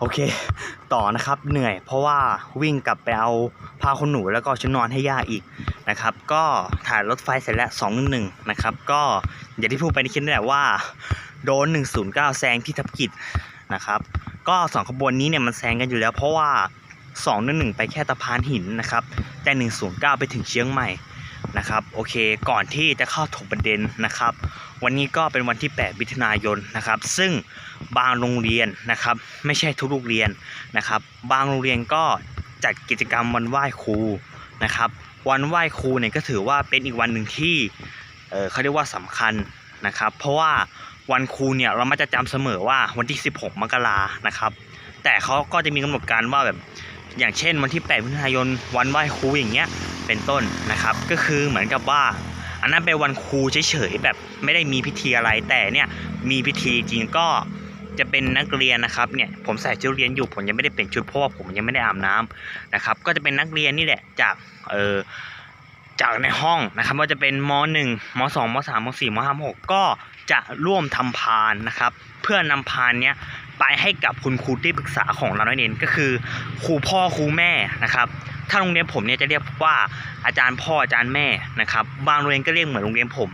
โอเค ต่อนะครับเหนื่อย เพราะว่าวิ่งกลับไปเอาผ้าขนหนูแล้วก็ชุดนอนให้ย่าอีกนะครับ ก็ถ่ายรถไฟเสร็จแล้ว2องหนึ่งนะครับ ก็อย่างที่พูดไปในคลิปนี่แหละว่า โดน 109 แซงที่ทับกิจนะครับ ก็สองขบวนนี้เนี่ยมันแซงกันอยู่แล้ว เพราะว่า2 1ไปแค่ตะพานหินนะครับ แต่ 109 ไปถึงเชียงใหม่นะครับโอเคก่อนที่จะเข้าถกประเด็นนะครับ วันนี้ก็เป็นวันที่ 8 มิถุนายนนะครับ ซึ่ง บางโรงเรียนนะครับ ไม่ใช่ทุกโรงเรียนนะครับ บางโรงเรียนก็จัดกิจกรรมวันไหว้ครูนะครับ วันไหว้ครูเนี่ยก็ถือว่าเป็นอีกวันหนึ่งที่เเขาเรียกว่าสำคัญนะครับ เพราะว่าวันครูเนี่ยเรามักจะจำเสมอว่าวันที่ 16 มกรานะครับ แต่เขาก็จะมีกำหนดการว่าแบบอย่างเช่นวันที่8มิถุนายนวันไหว้ครูอย่างเงี้ยเป็นต้นนะครับ ก็คือเหมือนกับว่า อันนั้นเป็นวันครูเฉยๆแบบไม่ได้มีพิธีอะไรแต่เนี่ยมีพิธีจริงก็ จะเป็นนักเรียนนะครับเนี่ยผมใส่ชุดเรียนอยู่ผมยังไม่ได้เปลี่ยนชุดเพราะว่าผมยังไม่ได้อาบน้ำนะครับ ก็จะเป็นนักเรียนนี่แหละจากเออจากในห้องนะครับว่าจะเป็นม .1 ม .2 ม .3 ม .4 ม .5 ม .6 ก็จะร่วมทำพานนะครับ เพื่อนำพานเนี้ยไปให้กับคุณครูที่ปรึกษาของเรานั่นเองก็คือครูพ่อครูแม่นะครับถ้าโรงเรียนผมเนี่ยจะเรียกว่าอาจารย์พ่ออาจารย์แม่นะครับ บางโรงเรียนก็เรียกเหมือนโรงเรียนผม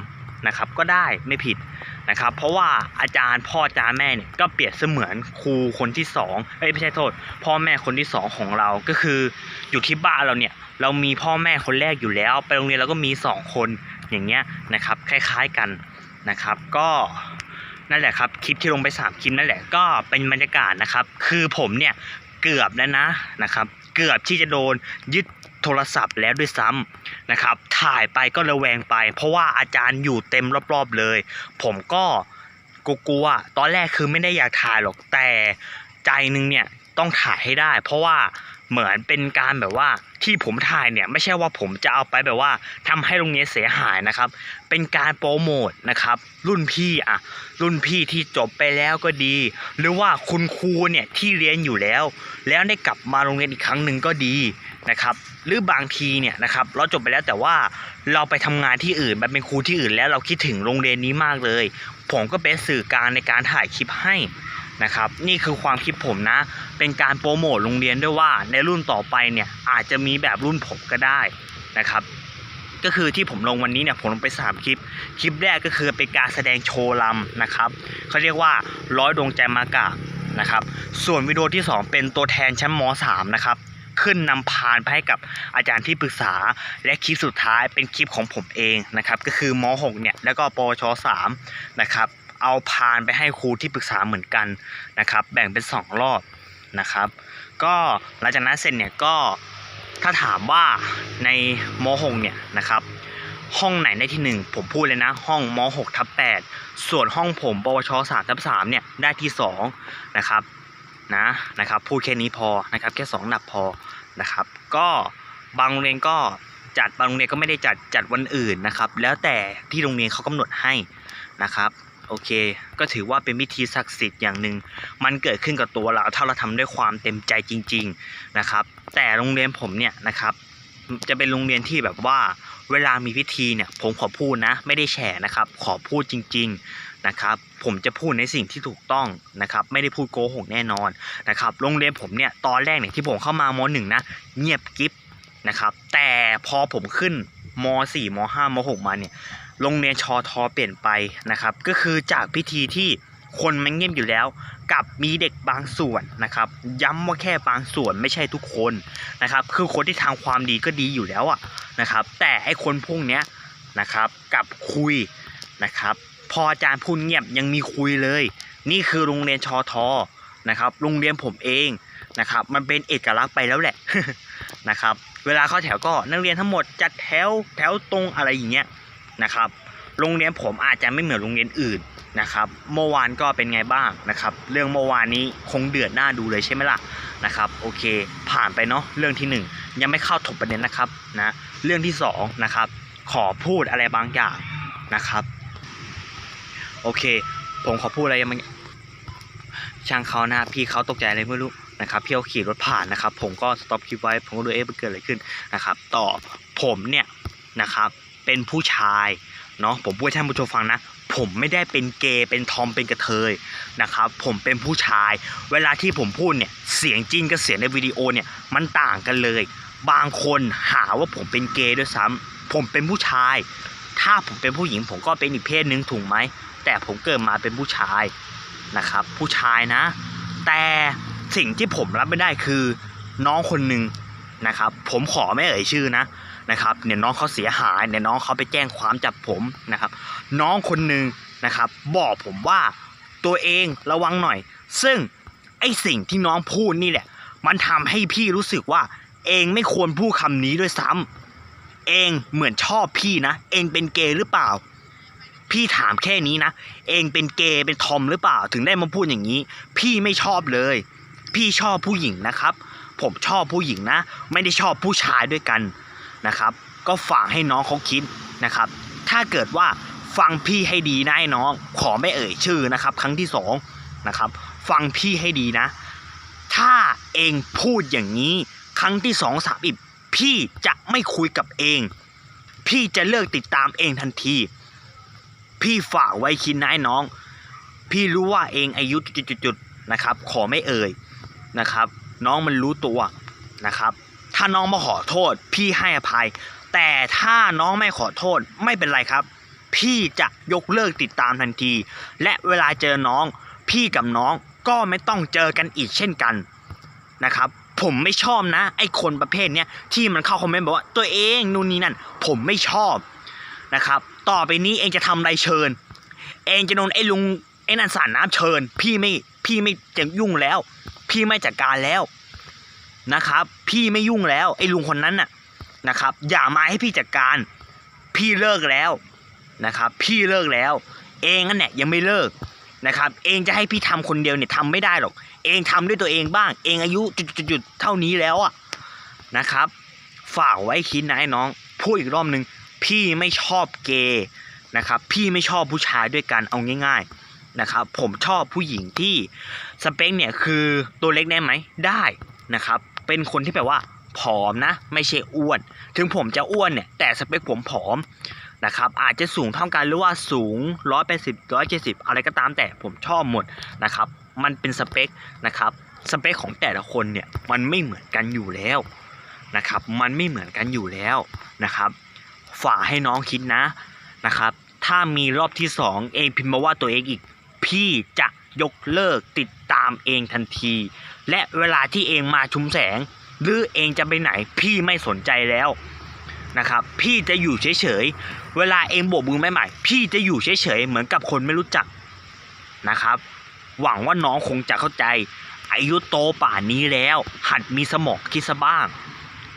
นะครับ ก็ได้ไม่ผิด นะครับ เพราะว่าอาจารย์พ่ออาจารย์แม่เนี่ยก็เปรียบเสมือนครูคนที่สองเอ้ยไม่ใช่โทษ พ่อแม่คนที่สองของเราก็คืออยู่ที่บ้านเราเนี่ยเรามีพ่อแม่คนแรกอยู่แล้ว ไปโรงเรียนเราก็มีสองคนอย่างเงี้ยนะครับ คล้ายๆกันนะครับ ก็นั่นแหละครับคลิปที่ลงไปสามคลิปนั่นแหละก็เป็นบรรยากาศนะครับ คือผมเนี่ยเกือบแล้วนะนะครับ เกือบที่จะโดนยึด โทรศัพท์แล้วด้วยซ้ำนะครับ ถ่ายไปก็ระแวงไป เพราะว่าอาจารย์อยู่เต็มรอบๆเลย ผมก็กลัวๆตอนแรกคือไม่ได้อยากถ่ายหรอกแต่ใจนึงเนี่ยต้องถ่ายให้ได้ เพราะว่าเหมือนเป็นการแบบว่าที่ผมถ่ายเนี่ยไม่ใช่ว่าผมจะเอาไปแบบว่าทำให้โรงเรียนเสียหายนะครับ เป็นการโปรโมทนะครับ รุ่นพี่อะรุ่นพี่ที่จบไปแล้วก็ดี หรือว่าคุณครูเนี่ยที่เรียนอยู่แล้ว แล้วได้กลับมาโรงเรียนอีกครั้งหนึ่งก็ดี นะครับหรือบางทีเนี่ยนะครับเราจบไปแล้วแต่ว่าเราไปทำงานที่อื่นไปเป็นครูที่อื่นแล้วเราคิดถึงโรงเรียนนี้มากเลย ผมก็เป็นสื่อกลางในการถ่ายคลิปให้นะครับนี่คือความคิดผมนะ เป็นการโปรโมทโรงเรียนด้วยว่าในรุ่นต่อไปเนี่ยอาจจะมีแบบรุ่นผมก็ได้นะครับก็คือที่ผมลงวันนี้เนี่ยผมลงไปสามคลิป คลิปแรกก็คือเป็นการแสดงโชว์ลำนะครับเขาเรียกว่าร้อยดวงใจมากะนะครับส่วนวิดีโอที่ 2 เป็นตัวแทนชั้นม .3 นะครับ ขึ้นนำพานไปให้กับอาจารย์ที่ปรึกษา และคลิปสุดท้ายเป็นคลิปของผมเองนะครับ ก็คือม .6 เนี่ยแล้วก็ปวช3นะครับ เอาพานไปให้ครูที่ปรึกษาเหมือนกันนะครับ แบ่งเป็น 2 รอบนะครับ ก็หลังจากนั้นเสร็จเนี่ยก็ถ้าถามว่าในม .6 เนี่ยนะครับห้องไหนได้ที่ 1 ผมพูดเลยนะ ห้องม .6 ทับ8ส่วนห้องผมปวช3ทับ3เนี่ยได้ที่2นะครับ นะนะครับพูดแค่นี้พอนะครับแค่2หนับพอนะครับ ก็บางโรงเรียนก็จัดบางโรงเรียนก็ไม่ได้จัดจัดวันอื่นนะครับ แล้วแต่ที่โรงเรียนเขากำหนดให้นะครับโอเค ก็ถือว่าเป็นวิธีศักดิ์สิทธิ์อย่างหนึ่ง มันเกิดขึ้นกับตัวเราถ้าเราทำด้วยความเต็มใจจริง ๆนะครับ แต่โรงเรียนผมเนี่ยนะครับ จะเป็นโรงเรียนที่แบบว่าเวลามีพิธีเนี่ยผมขอพูดนะ ไม่ได้แฉนะครับ ขอพูดจริง ๆนะครับ ผมจะพูดในสิ่งที่ถูกต้องนะครับไม่ได้พูดโกหกแน่นอนนะครับโรงเรียนผมเนี่ยตอนแรกเนี่ยที่ผมเข้ามามหนึ่งนะเงียบกิ๊บนะครับแต่พอผมขึ้นมสี่มห้ามหกมาเนี่ยโรงเรียนชอทอเปลี่ยนไปนะครับก็คือจากพิธีที่คนมันเงียบอยู่แล้วกับมีเด็กบางส่วนนะครับ ย้ำว่าแค่บางส่วนไม่ใช่ทุกคนนะครับคือคนที่ทำความดีก็ดีอยู่แล้วอะนะครับแต่ไอ้คนพวกเนี้ยนะครับกับคุยนะครับ พออาจารย์พูดเงียบยังมีคุยเลย นี่คือโรงเรียนชอทอนะครับโรงเรียนผมเองนะครับ มันเป็นเอกลักษณ์ไปแล้วแหละนะครับ เวลาเข้าแถวก็นักเรียนทั้งหมดจัดแถวแถวตรงอะไรอย่างเงี้ยนะครับ โรงเรียนผมอาจจะไม่เหมือนโรงเรียนอื่นนะครับ เมื่อวานก็เป็นไงบ้างนะครับ เรื่องเมื่อวานนี้คงเดือดหน้าดูเลยใช่ไหมล่ะนะครับ โอเค ผ่านไปเนาะเรื่องที่หนึ่งยังไม่เข้าถกประเด็นนะครับนะเรื่องที่สองนะครับขอพูดอะไรบางอย่างนะครับ โอเค ผมขอพูดอะไรยังไงช่างเขานะพี่เขาตกใจอะไรไม่รู้นะครับพี่เขาขี่รถผ่านนะครับ ผมก็สต็อปคลิปไว้ ผมก็ดูเอ๊ะมันเกิดอะไรขึ้นนะครับ ต่อผมเนี่ยนะครับ เป็นผู้ชายเนาะผมพูดให้ท่านผู้ชมฟังนะ ผมไม่ได้เป็นเกย์เป็นทอมเป็นกระเทยนะครับ ผมเป็นผู้ชาย เวลาที่ผมพูดเนี่ยเสียงจริงกับเสียงในวิดีโอเนี่ยมันต่างกันเลย บางคนหาว่าผมเป็นเกย์ด้วยซ้ำผมเป็นผู้ชาย ถ้าผมเป็นผู้หญิงผมก็เป็นอีกเพศหนึ่งถูกไหม แต่ผมเกิดมาเป็นผู้ชายนะครับ ผู้ชายนะ แต่สิ่งที่ผมรับไม่ได้คือน้องคนหนึ่งนะครับ ผมขอไม่เอ่ยชื่อนะนะครับเนี่ยน้องเขาเสียหายเนี่ยน้องเขาไปแจ้งความจับผมนะครับ น้องคนหนึ่งนะครับ บอกผมว่าตัวเองระวังหน่อย ซึ่งไอสิ่งที่น้องพูดนี่แหละ มันทำให้พี่รู้สึกว่า เองไม่ควรพูดคำนี้ด้วยซ้ำเองเหมือนชอบพี่นะ เองเป็นเกย์หรือเปล่า พี่ถามแค่นี้นะ เองเป็นเกย์เป็นทอมหรือเปล่าถึงได้มาพูดอย่างนี้ พี่ไม่ชอบเลย พี่ชอบผู้หญิงนะครับ ผมชอบผู้หญิงนะ ไม่ได้ชอบผู้ชายด้วยกันนะครับ ก็ฝากให้น้องเขาคิดนะครับ ถ้าเกิดว่าฟังพี่ให้ดีนะไอ้น้อง ขอไม่เอ่ยชื่อนะครับ ครั้งที่สองนะครับ ฟังพี่ให้ดีนะ ถ้าเองพูดอย่างนี้ ครั้งที่สองสามอีกพี่จะไม่คุยกับเอง พี่จะเลิกติดตามเองทันที พี่ฝากไว้คิดนะไอ้น้อง พี่รู้ว่าเองอายุจุดๆๆนะครับ ขอไม่เอ่ยนะครับ น้องมันรู้ตัวนะครับ ถ้าน้องมาขอโทษ พี่ให้อภัย แต่ถ้าน้องไม่ขอโทษไม่เป็นไรครับ พี่จะยกเลิกติดตามทันที และเวลาเจอน้อง พี่กับน้องก็ไม่ต้องเจอกันอีกเช่นกันนะครับผมไม่ชอบนะไอ้คนประเภทเนี้ยที่มันเข้าคอมเมนต์บอกว่าตัวเองนู่นนี่นั่นผมไม่ชอบนะครับ ต่อไปนี้เองจะทำอะไรเชิญ เองจะโดนไอ้ลุงไอ้นันสารน้ำเชิญ พี่ไม่พี่ไม่จะยุ่งแล้ว พี่ไม่จัดการแล้วนะครับ พี่ไม่ยุ่งแล้ว ไอ้ลุงคนนั้นน่ะนะครับ อย่ามาให้พี่จัดการ พี่เลิกแล้วนะครับ พี่เลิกแล้ว เองนั่นแหละยังไม่เลิกนะครับ เองจะให้พี่ทำคนเดียวเนี่ยทำไม่ได้หรอก เองทำด้วยตัวเองบ้าง เองอายุจุดๆๆเท่านี้แล้วอะนะครับ ฝากไว้คิดนะไอ้น้องพูดอีกรอบหนึ่ง พี่ไม่ชอบเกย์นะครับพี่ไม่ชอบผู้ชายด้วยกันเอาง่าย ๆนะครับผมชอบผู้หญิงที่สเปคเนี่ยคือตัวเล็กได้ไหมได้นะครับเป็นคนที่แบบว่าผอมนะไม่ใช่อ้วน ถึงผมจะอ้วนเนี่ยแต่สเปคผมผอมนะครับอาจจะสูงเท่ากันหรือว่าสูงร้อยแปดสิบร้อยเจ็ดสิบอะไรก็ตามแต่ผมชอบหมดนะครับมันเป็นสเปคนะครับสเปคของแต่ละคนเนี่ยมันไม่เหมือนกันอยู่แล้วนะครับมันไม่เหมือนกันอยู่แล้วนะครับ ฝากให้น้องคิดนะนะครับ ถ้ามีรอบที่สองเองพิมพ์มาว่าตัวเองอีก พี่จะยกเลิกติดตามเองทันที และเวลาที่เองมาชุมแสง หรือเองจะไปไหนพี่ไม่สนใจแล้วนะครับ พี่จะอยู่เฉยๆ เวลาเองโบกมือใหม่ๆพี่จะอยู่เฉยๆ เหมือนกับคนไม่รู้จักนะครับ หวังว่าน้องคงจะเข้าใจ อายุโตป่านนี้แล้ว หัดมีสมองคิดซะบ้าง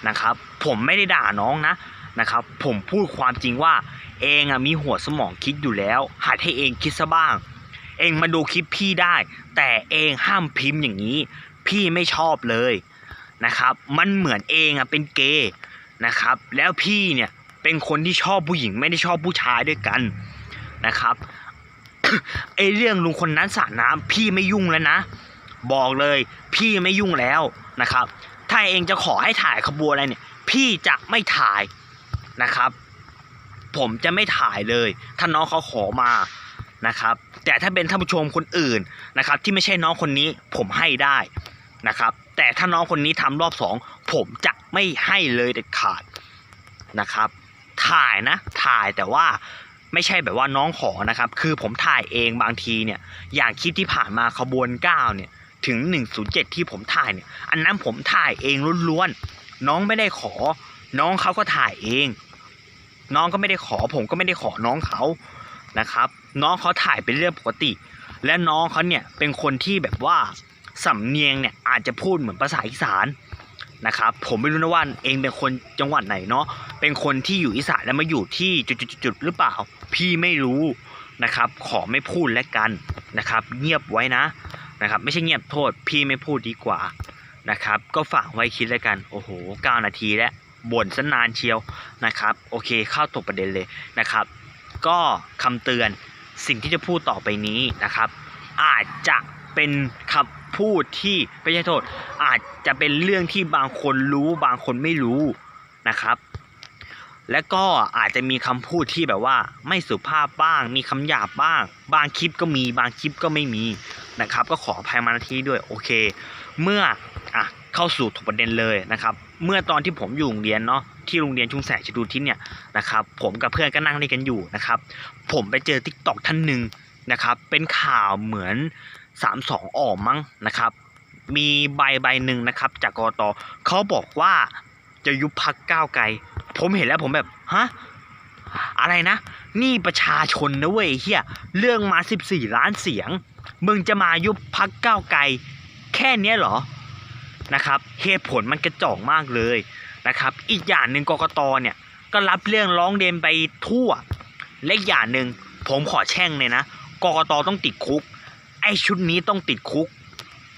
นะครับ ผมไม่ได้ด่าน้องนะ นะครับ ผมพูดความจริงว่า เองอะมีหัวสมองคิดอยู่แล้ว หัดให้เองคิดซะบ้าง เองมาดูคลิปพี่ได้ แต่เองห้ามพิมพ์อย่างนี้ พี่ไม่ชอบเลยนะครับ มันเหมือนเองอะเป็นเกย์นะครับ แล้วพี่เนี่ยเป็นคนที่ชอบผู้หญิงไม่ได้ชอบผู้ชายด้วยกันนะครับไอเรื่องลุงคนนั้นสระน้ำพี่ไม่ยุ่งแล้วนะ บอกเลยพี่ไม่ยุ่งแล้วนะครับ ถ้าเองจะขอให้ถ่ายขบวนอะไรเนี่ย พี่จะไม่ถ่าย นะครับ ผมจะไม่ถ่ายเลย ถ้าน้องเขาขอมานะครับ แต่ถ้าเป็นท่านผู้ชมคนอื่นนะครับ ที่ไม่ใช่น้องคนนี้ผมให้ได้นะครับ แต่ถ้าน้องคนนี้ทำรอบสองผมจะไม่ให้เลยเด็ดขาดนะครับ ถ่ายนะถ่ายแต่ว่าไม่ใช่แบบว่าน้องขอนะครับ คือผมถ่ายเองบางทีเนี่ย อย่างคลิปที่ผ่านมาขบวนเก้าเนี่ยถึง 107 ที่ผมถ่ายเนี่ย อันนั้นผมถ่ายเองล้วนๆ น้องไม่ได้ขอ น้องเขาก็ถ่ายเอง น้องก็ไม่ได้ขอ ผมก็ไม่ได้ขอน้องเขานะครับ น้องเขาถ่ายเป็นเรื่องปกติ และน้องเขาเนี่ยเป็นคนที่แบบว่าสำเนียงเนี่ยอาจจะพูดเหมือนภาษาอีสานนะครับ ผมไม่รู้นะว่าเองเป็นคนจังหวัดไหนเนาะเป็นคนที่อยู่อีสานแล้วมาอยู่ที่จุดๆๆหรือเปล่า พี่ไม่รู้นะครับ ขอไม่พูดแล้วกันนะครับ เงียบไว้นะนะครับ ไม่ใช่เงียบโทษ พี่ไม่พูดดีกว่านะครับ ก็ฝากไว้คิดแล้วกัน โอ้โห 9 นาทีแล้ว บ่นซะนานเชียวนะครับ โอเคเข้าตกประเด็นเลยนะครับ ก็คำเตือนสิ่งที่จะพูดต่อไปนี้นะครับ อาจจะเป็นคำพูดที่ไม่ใช่โทษ อาจจะเป็นเรื่องที่บางคนรู้บางคนไม่รู้นะครับ และก็อาจจะมีคำพูดที่แบบว่าไม่สุภาพบ้าง มีคำหยาบบ้าง บางคลิปก็มีบางคลิปก็ไม่มีนะครับ ก็ขออภัยมาณที่ด้วยโอเค เมื่ออะ เข้าสู่ถกประเด็นเลยนะครับ เมื่อตอนที่ผมอยู่โรงเรียนเนาะที่โรงเรียนชุมแสงชดูทิศเนี่ยนะครับ ผมกับเพื่อนก็นั่งเล่นกันอยู่นะครับ ผมไปเจอทิกตอกท่านหนึ่งนะครับ เป็นข่าวเหมือน 3 2ออกมั้งนะครับ มีใบใบหนึ่งนะครับ จากกตเขาบอกว่าจะยุบพักก้าวไกล ผมเห็นแล้วผมแบบฮะอะไรนะ นี่ประชาชนนะเว้ยเฮียเรื่องมา 14 ล้านเสียง มึงจะมายุบพักก้าวไกล แค่เนี้ยเหรอ นะครับเหตุผลมันกระจอกมากเลยนะครับ อีกอย่างหนึ่งกกตเนี่ยก็รับเรื่องร้องเรียนไปทั่ว และอย่างหนึ่งผมขอแช่งเลยนะกกตต้องติดคุก ไอชุดนี้ต้องติดคุก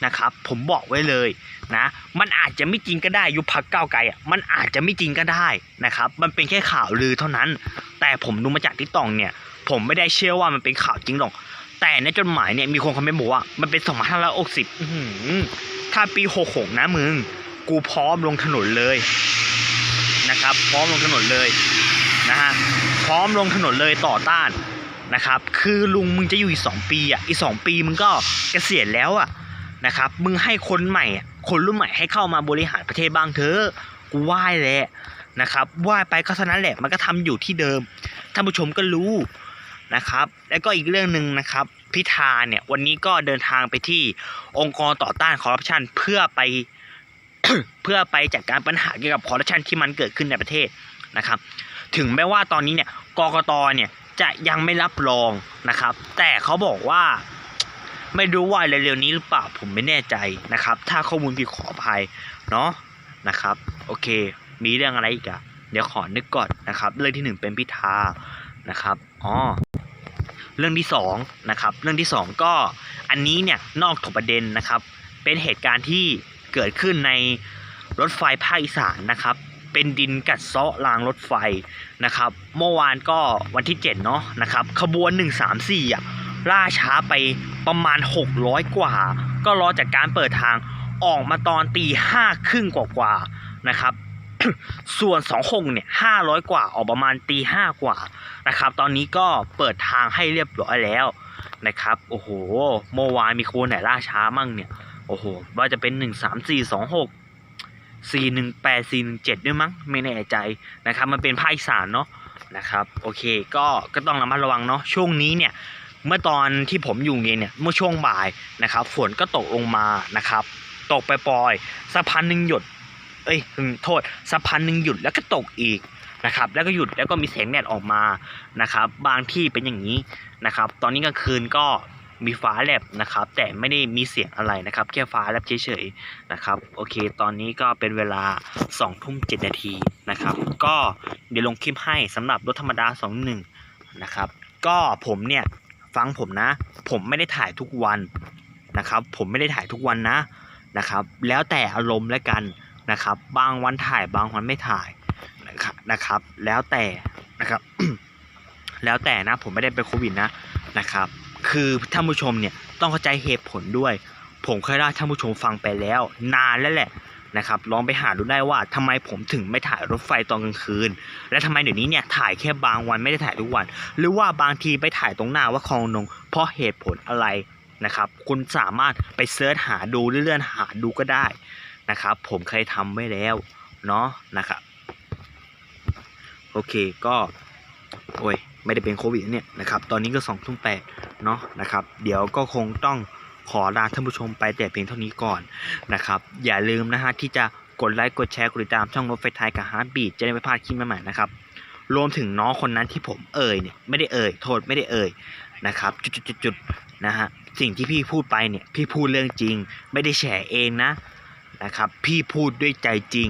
นะครับ ผมบอกไว้เลยนะ มันอาจจะไม่จริงก็ได้ยุบพักเก้าไกลอะมันอาจจะไม่จริงก็ได้นะครับ มันเป็นแค่ข่าวลือเท่านั้น แต่ผมดูมาจากทิกตองเนี่ย ผมไม่ได้เชื่อว่ามันเป็นข่าวจริงหรอก แต่ในจดหมายเนี่ยมีคนคอมเมนต์บอกว่ามันเป็น2560อื้อหือ ถ้าปี 66 นะมึง กูพร้อมลงถนนเลยนะครับ พร้อมลงถนนเลยนะฮะพร้อมลงถนนเลยต่อต้านนะครับ คือลุงมึงจะอยู่อีกสองปีอะอีกสองปีมึงก็เกษียณแล้วอะนะครับมึงให้คนใหม่คนรุ่นใหม่ให้เข้ามาบริหารประเทศบ้างเถอะกูไหว้แหละนะครับไหว้ไปก็เท่านั้นแหละมันก็ทำอยู่ที่เดิมท่านผู้ชมก็รู้นะครับ แล้วก็อีกเรื่องหนึ่งนะครับ พิธาเนี่ย วันนี้ก็เดินทางไปที่องค์กรต่อต้านคอร์รัปชันเพื่อไปเพื่อไปจัดการปัญหาเกี่ยวกับคอร์รัปชันที่มันเกิดขึ้นในประเทศนะครับ ถึงแม้ว่าตอนนี้เนี่ยกกตเนี่ยจะยังไม่รับรองนะครับ แต่เขาบอกว่าไม่รู้ว่าเร็วๆนี้หรือเปล่าผมไม่แน่ใจนะครับ ถ้าข้อมูลผิดขออภัยเนาะนะครับ โอเค มีเรื่องอะไรอีกอะเดี๋ยวขอนึกก่อนนะครับ เรื่องที่หนึ่งเป็นพิธานะครับอ๋อ เรื่องที่สองนะครับเรื่องที่สองก็อันนี้เนี่ยนอกถกประเด็นนะครับ เป็นเหตุการณ์ที่เกิดขึ้นในรถไฟภาคอีสานนะครับ เป็นดินกัดเซาะรางรถไฟนะครับ เมื่อวานก็วันที่7เนาะนะครับขบวน 134อะล่าช้าไปประมาณ 600 กว่า ก็รอจากการเปิดทางออกมาตอนตีห้าครึ่งกว่าๆนะครับ ส่วน2หงเนี่ย500กว่าออกประมาณตีห้ากว่านะครับ ตอนนี้ก็เปิดทางให้เรียบร้อยแล้วนะครับ โอ้โหเมื่อวานมีขบวนไหนล่าช้ามั่งเนี่ยโอ้โหว่าจะเป็น1 3 4 2 6 4 1 8 4 1 7ด้วยมั้งไม่แน่ใจนะครับ มันเป็นภาคอีสานเนาะนะครับ โอเคก็ก็ต้องระมัดระวังเนาะช่วงนี้เนี่ยเมื่อตอนที่ผมอยู่เรียนเนี่ยเมื่อช่วงบ่ายนะครับฝนก็ตกลงมานะครับ ตกไปปล่อยสักพันหนึ่งหยุด เอ้ยโทษสักพันหนึ่งหยุดแล้วก็ตกอีกนะครับ แล้วก็หยุดแล้วก็มีแสงแดดออกมานะครับ บางที่เป็นอย่างนี้นะครับ ตอนนี้กลางคืนก็มีฟ้าแลบนะครับ แต่ไม่ได้มีเสียงอะไรนะครับ แค่ฟ้าแลบเฉยๆนะครับ โอเค ตอนนี้ก็เป็นเวลา2ทุ่ม7นาทีนะครับ ก็เดี๋ยวลงคลิปให้สำหรับรถธรรมดา 21 นะครับ ก็ผมเนี่ยฟังผมนะ ผมไม่ได้ถ่ายทุกวันนะครับ ผมไม่ได้ถ่ายทุกวันนะนะครับ แล้วแต่อารมณ์แล้วกัน นะครับ บางวันถ่ายบางวันไม่ถ่ายนะครับนะครับ แล้วแต่นะครับ แล้วแต่นะผมไม่ได้เป็นโควิดนะนะครับ คือท่านผู้ชมเนี่ยต้องเข้าใจเหตุผลด้วย ผมเคยเล่าท่านผู้ชมฟังไปแล้ว นานแล้วแหละนะครับลองไปหาดูได้ว่าทำไมผมถึงไม่ถ่ายรถไฟตอนกลางคืน และทำไมเดี๋ยวนี้เนี่ยถ่ายแค่บางวันไม่ได้ถ่ายทุกวัน หรือว่าบางทีไปถ่ายตรงหน้าว่าคลองนง เพราะเหตุผลอะไรนะครับ คุณสามารถไปเสิร์ชหาดูหรือเลื่อนหาดูก็ได้ นะครับ ผมเคยทำไว้แล้วเนาะนะครับโอเคก็โอ้ยไม่ได้เป็นโควิดเนี่ยนะครับตอนนี้ก็สองทุ่มแปดเนาะนะครับ เดี๋ยวก็คงต้องขอลาท่านผู้ชมไปแต่เพียงเท่านี้ก่อนนะครับ อย่าลืมนะฮะที่จะกดไลค์กดแชร์กดติดตามช่องรถไฟไทยกับฮาร์ดบีจะได้ไม่พลาดคลิปใหม่ๆนะครับรวมถึงน้องคนนั้นที่ผมเอ่ยเนี่ยไม่ได้เอ่ยโทษไม่ได้เอ่ยนะครับ จุดๆๆนะฮะสิ่งที่พี่พูดไปเนี่ยพี่พูดเรื่องจริง ไม่ได้แฉเองนะ นะครับ พี่พูดด้วยใจจริง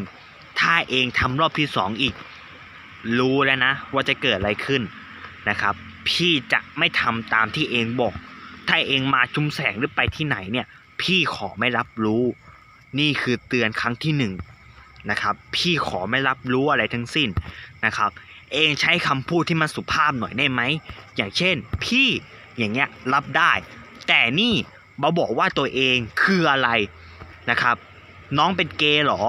ถ้าเองทำรอบที่สองอีก รู้แล้วนะ ว่าจะเกิดอะไรขึ้นนะครับ พี่จะไม่ทำตามที่เองบอก ถ้าเองมาชุมแสงหรือไปที่ไหนเนี่ย พี่ขอไม่รับรู้ นี่คือเตือนครั้งที่หนึ่งนะครับ พี่ขอไม่รับรู้อะไรทั้งสิ้นนะครับ เองใช้คำพูดที่มันสุภาพหน่อยได้ไหม อย่างเช่น พี่อย่างเงี้ยรับได้ แต่นี่มาบอกว่าตัวเองคืออะไรนะครับ น้องเป็นเกย์เหรอ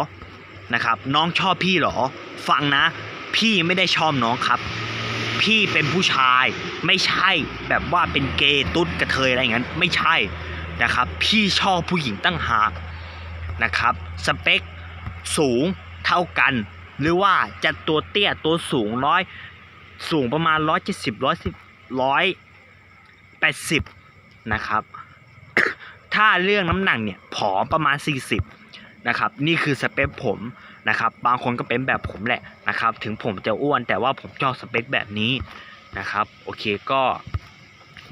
นะครับ น้องชอบพี่เหรอ ฟังนะ พี่ไม่ได้ชอบน้องครับ พี่เป็นผู้ชาย ไม่ใช่แบบว่าเป็นเกย์ตุ๊ดกระเทยอะไรอย่างนั้นไม่ใช่นะครับ พี่ชอบผู้หญิงตั้งหากนะครับ สเปคสูงเท่ากัน หรือว่าจะตัวเตี้ยตัวสูงร้อยสูงประมาณร้อยเจ็ดสิบร้อยสิบร้อยแปดสิบนะครับ ถ้าเรื่องน้ำหนักเนี่ยผอมประมาณ40 นะครับนี่คือสเปคผมนะครับบางคนก็เป็นแบบผมแหละนะครับถึงผมจะอ้วนแต่ว่าผมชอบสเปคแบบนี้นะครับโอเคก็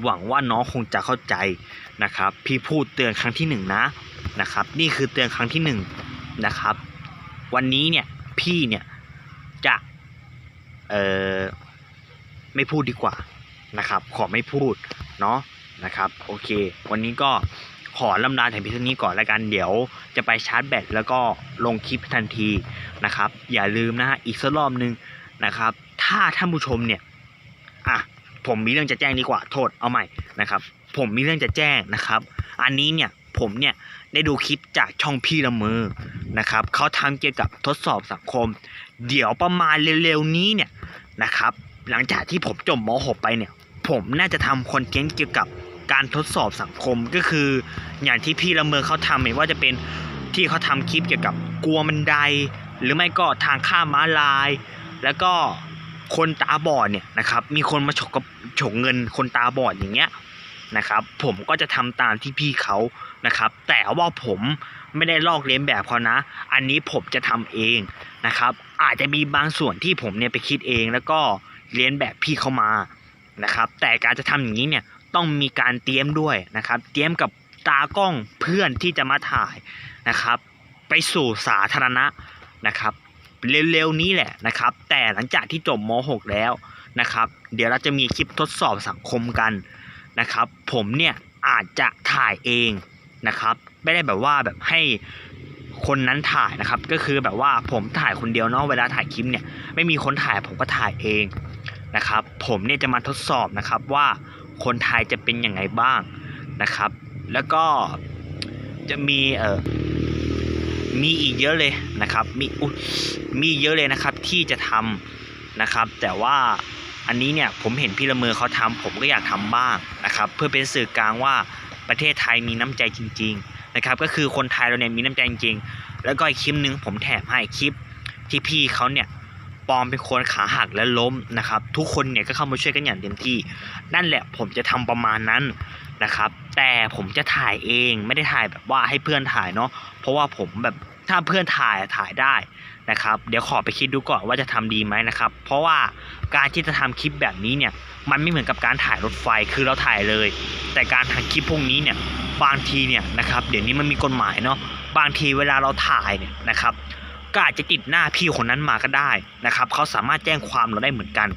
หวังว่าน้องคงจะเข้าใจนะครับ พี่พูดเตือนครั้งที่หนึ่งนะนะครับ นี่คือเตือนครั้งที่หนึ่งนะครับ วันนี้เนี่ยพี่เนี่ยจะเอ่อไม่พูดดีกว่านะครับ ขอไม่พูดเนาะนะครับ โอเค วันนี้ก็ ขอลำลาแต่เพียงเท่านี้ก่อนแล้วกันเดี๋ยวจะไปชาร์จแบตแล้วก็ลงคลิปทันทีนะครับ อย่าลืมนะฮะอีกสักรอบนึงนะครับ ถ้าท่านผู้ชมเนี่ยอะผมมีเรื่องจะแจ้งดีกว่าโทษเอาใหม่นะครับ ผมมีเรื่องจะแจ้งนะครับ อันนี้เนี่ยผมเนี่ยได้ดูคลิปจากช่องพี่ละเมอนะครับเขาทำเกี่ยวกับทดสอบสังคม เดี๋ยวประมาณเร็วๆนี้เนี่ยนะครับ หลังจากที่ผมจบม .6 ไปเนี่ย ผมน่าจะทำคอนเทนต์เกี่ยวกับ การทดสอบสังคมก็คืออย่างที่พี่ละเมอเขาทำไม่ว่าจะเป็นที่เขาทำคลิปเกี่ยวกับกลัวบันได หรือไม่ก็ทางข้ามม้าลาย แล้วก็คนตาบอดเนี่ยนะครับมีคนมาฉกกระฉกเงินคนตาบอดอย่างเงี้ยนะครับผมก็จะทำตามที่พี่เขานะครับ แต่ว่าผมไม่ได้ลอกเลียนแบบเขานะ อันนี้ผมจะทำเองนะครับ อาจจะมีบางส่วนที่ผมเนี่ยไปคิดเองแล้วก็เลียนแบบพี่เขามานะครับ แต่การจะทำอย่างนี้เนี่ย ต้องมีการเตรียมด้วยนะครับ เตรียมกับตากล้องเพื่อนที่จะมาถ่ายนะครับ ไปสู่สาธารณะนะครับ เร็วๆนี้แหละนะครับ แต่หลังจากที่จบม .6 แล้วนะครับ เดี๋ยวเราจะมีคลิปทดสอบสังคมกันนะครับ ผมเนี่ยอาจจะถ่ายเองนะครับ ไม่ได้แบบว่าแบบให้คนนั้นถ่ายนะครับ ก็คือแบบว่าผมถ่ายคนเดียวเนาะเวลาถ่ายคลิปเนี่ยไม่มีคนถ่ายผมก็ถ่ายเองนะครับ ผมเนี่ยจะมาทดสอบนะครับว่า คนไทยจะเป็นยังไงบ้างนะครับ แล้วก็จะมีเอ่อมีอีกเยอะเลยนะครับ มีอุมีเยอะเลยนะครับที่จะทำนะครับ แต่ว่าอันนี้เนี่ยผมเห็นพี่ละเมอเขาทำผมก็อยากทำบ้างนะครับ เพื่อเป็นสื่อกลางว่าประเทศไทยมีน้ำใจจริง ๆนะครับ ก็คือคนไทยเราเนี่ยมีน้ำใจจริง ๆ แล้วก็อีกคลิปหนึงผมแถมให้คลิปที่พี่เขาเนี่ย ปอมเป็นคนขาหักและล้มนะครับ ทุกคนเนี่ยก็เข้ามาช่วยกันอย่างเต็มที่ นั่นแหละผมจะทำประมาณนั้นนะครับ แต่ผมจะถ่ายเองไม่ได้ถ่ายแบบว่าให้เพื่อนถ่ายเนาะเพราะว่าผมแบบถ้าเพื่อนถ่ายถ่ายได้นะครับ เดี๋ยวขอไปคิดดูก่อนว่าจะทำดีไหมนะครับ เพราะว่าการที่จะทำคลิปแบบนี้เนี่ยมันไม่เหมือนกับการถ่ายรถไฟคือเราถ่ายเลย แต่การทำคลิปพวกนี้เนี่ยบางทีเนี่ยนะครับเดี๋ยวนี้มันมีกฎหมายเนาะบางทีเวลาเราถ่ายเนี่ยนะครับ ก็อาจจะติดหน้าพี่คนนั้นมาก็ได้นะครับเขาสามารถแจ้งความเราได้เหมือนกัน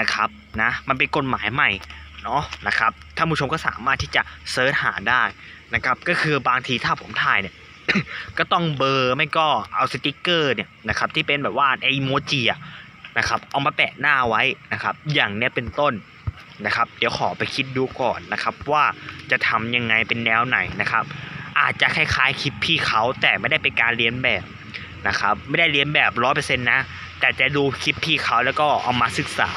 นะครับนะมันเป็นกฎหมายใหม่เนาะนะครับท่านผู้ชมก็สามารถที่จะเซิร์ชหาได้นะครับก็คือบางทีถ้าผมถ่ายเนี่ยก็ต้องเบอร์ไม่ก็เอาสติกเกอร์เนี่ยนะครับที่เป็นแบบว่าไอโมจิอะนะครับเอามาแปะหน้าไว้นะครับอย่างเนี้ยเป็นต้นนะครับ เดี๋ยวขอไปคิดดูก่อนนะครับว่าจะทำยังไงเป็นแนวไหนนะครับ อาจจะคล้ายๆคลิปพี่เขาแต่ไม่ได้เป็นการเรียนแบบ นะครับ ไม่ได้เรียนแบบร้อยเปอร์เซ็นต์นะ แต่จะดูคลิปพี่เขาแล้วก็เอามาศึกษา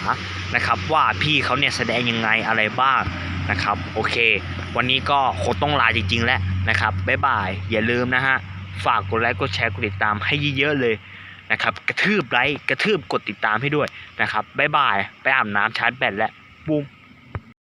นะครับ ว่าพี่เขาเนี่ยแสดงยังไงอะไรบ้างนะครับ โอเค วันนี้ก็คงต้องลาจริง ๆ แล้วนะครับบ๊ายบาย อย่าลืมนะฮะ ฝากกดไลค์กดแชร์กดติดตามให้เยอะๆเลยนะครับ กระทืบไลค์กระทืบกดติดตามให้ด้วยนะครับบ๊ายบาย ไปอาบน้ำชาร์จแบตแล้วบูม